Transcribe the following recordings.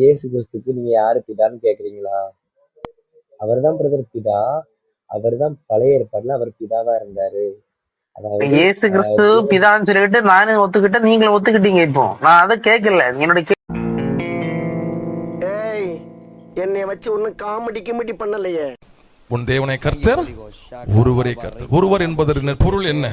இயேசு கிறிஸ்துக்கு நீங்க யாரு பிதான்னு கேக்குறீங்களா? அவர்தான் பிரதர் பிதா. அவர்தான் பழைய ஏற்பாடுல அவர் பிதாவா இருந்தாரு. அதாவது இயேசு கிறிஸ்து பிதான்னு சொல்லிட்டு நானும் ஒத்துக்கிட்டேன் நீங்களும் ஒத்துக்கிட்டீங்க இப்போ. நான் அதை கேட்கல என்னோட என்னைய வச்சு ஒன்னும் காமெடி கிமெடி பண்ணலையே. உன் தேவனை கர்த்தர் ஒருவரே கர்த்தர். ஒருவர் என்பதற்கு பொருள் என்ன?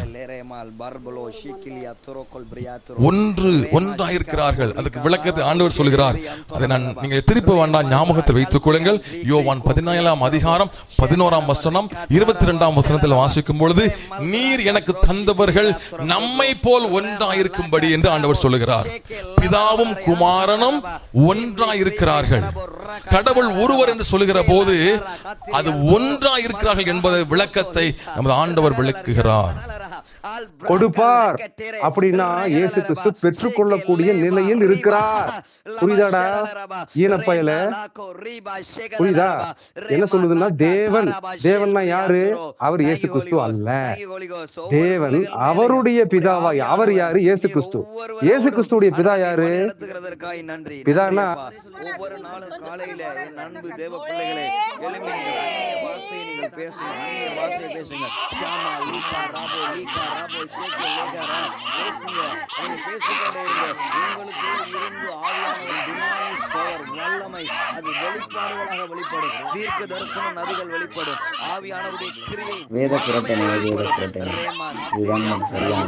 ஒன்று ஒன்றாயிருக்கிறார்கள். அதுக்கு விளக்கத்தை ஆண்டவர் சொல்கிறார். அதை நான் நீங்கள் திருப்ப வேண்டாம் ஞாபகத்தில் வைத்துக் கொள்ளுங்கள். யோவான் பதினேழாம் அதிகாரம் பதினோராம் வசனம் இருபத்தி இரண்டாம் வசனத்தில் வாசிக்கும் பொழுது நீர் எனக்கு தந்தவர்கள் நம்மை போல் ஒன்றாயிருக்கும்படி என்று ஆண்டவர் சொல்லுகிறார். பிதாவும் குமாரனும் ஒன்றாயிருக்கிறார்கள். கடவுள் ஒருவர் என்று சொல்லுகிற போது அது ஒன்றாயிருக்கிறார்கள் என்பதை விளக்கத்தை நமது ஆண்டவர் விளக்குகிறார். கொடுப்பார். அப்படின்னா இயேசு கிறிஸ்து பெற்றுக்கொள்ளக்கூடிய நிலையில் இருக்கிறார். புரியுதாடா? ஈனப்பயல புரியுதா? என்ன சொல்லுதுன்னா தேவன் தேவன்னா யாரு? அவர் இயேசு கிறிஸ்து அல்ல. தேவன் அவருடைய பிதாவாய் அவர் யாரு? இயேசு கிறிஸ்து இயேசு கிறிஸ்துடைய பிதா யாரு? பிதானா ஒவ்வொரு நாளும் காலையில அன்பு தேவ பிள்ளைகளே நீங்கள் நீங்கள் பேசுங்க பேசுங்க ஷாமா லீகா ராபோ பேசுங்க பேசிக்கொண்டே இருங்க உங்களுக்கு இருந்து ஆவியானவர் பவர் வல்லமை அது வெளிப்பாடுகளாக வெளிப்படும் தீர்க்க தரிசன நதிகள் வெளிப்படும் ஆவியானவருடைய கிரியை வேத புரட்டனை வேத புரட்டனை இதுதான் நமக்கு சரியான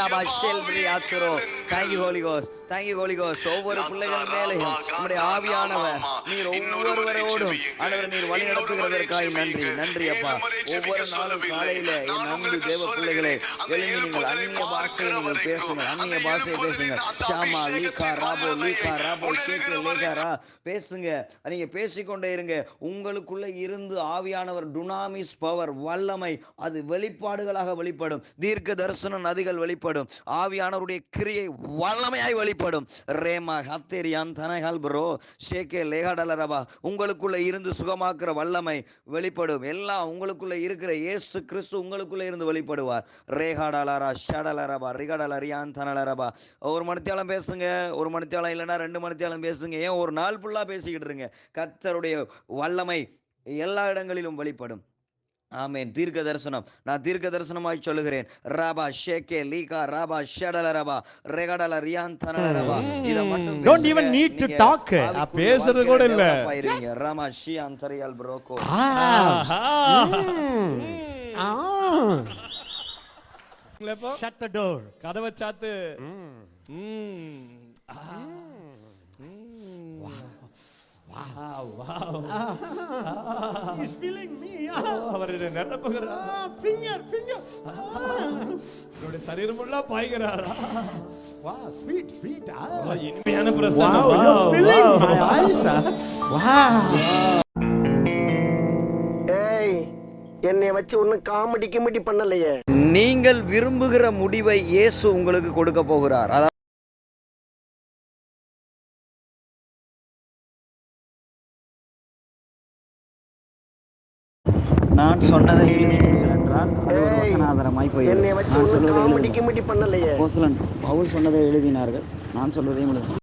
Rabba Shelbriatro. Holy Ghost. Thank you, Holy Ghost. ஒவ்வொரு பிள்ளைகள் மேலையும் உம்முடைய ஆவியானவர் நீர் ஒவ்வொருவரோடும் ஆண்டவர் நீர் வழி நடத்துகிறதற்காக நன்றி நன்றி அப்பா. ஒவ்வொரு நாளும் காலையில என் அன்பு தேவ பிள்ளைகளே எழுந்து நீங்கள் அந்நிய பாஷையை நீங்கள் பேசுங்க அந்நிய பாஷையை பேசுங்க ஷாமா லீகா ராபோ லீகா ராபோ ஷேக்கு லேகாரா பேசுங்க. நீங்க பேசிக்கொண்டே இருங்க. உங்களுக்குள்ள இருந்து ஆவியானவர் டுனாமிஸ் பவர் வல்லமை அது வெளிப்பாடுகளாக வெளிப்படும். தீர்க்க தரிசன நதிகள் வெளிப்படும். ஆவியானவருடைய கிரியை வல்லமையாய் வெளிப்படும். ரேமா ஹத்தேரியான் தனகால் ப்ரோ ஷேகே லேகாடலரபா உங்களுக்குள்ள இருந்து சுகமாக்குற வல்லமை வெளிப்படும். எல்லாம் உங்களுக்குள்ள இருக்கிற இயேசு கிறிஸ்து உங்களுக்குள்ள இருந்து வெளிப்படுவார். ரேகாடலரா ஷடலரபா ரிகடலரியான் தனலரபா ஒரு மணித்தியாலம் பேசுங்க ஒரு மணித்தியாலம் இல்லைன்னா ரெண்டு மணித்தியாலம் பேசுங்க. ஏன் ஒரு நாள் ஃபுல்லாக பேசிக்கிட்டு இருங்க. கத்தருடைய வல்லமை எல்லா இடங்களிலும் வெளிப்படும். ஆமென் தீர்க்க தரிசனம் நான் தீர்க்க தரிசனமாய் சொல்லுகிறேன் ராபா ஷேகே லீகா ராபா ஷடல ரபா ரெகடல ரியான் தனல ரபா இத மட்டும் Don't பேசுங்க. even need to நீங்க talk. ஆவிக்குரிய நான் பேசுறது கூட இல்ல. ஆயிருவீங்க. ராமா ஷி அந்தரியால் ப்ரோகோ Shut the door. கதவை சாத்து ம். ஆ. ம். Wow, wow. He's feeling me. அவர் என்னை நிரப்புகிறார். என்னுடைய சரீரம் ஃபுல்லா பாய்கிறாரா இனிமையான. ஏய் என்னைய வச்சு ஒன்னும் காமெடி கிமெடி பண்ணலையே நீங்கள் விரும்புகிற முடிவை இயேசு உங்களுக்கு கொடுக்க போகிறார் நான் சொன்னதை எழுதினீர்கள் என்றால் அது ஒரு வசனாதாரமாய் போய் என்னைய வச்சு நான் சொல்வதை பண்ணலையே. பவுல் சொன்னதை எழுதினார்கள். நான் சொல்வதையும் எழுதினேன்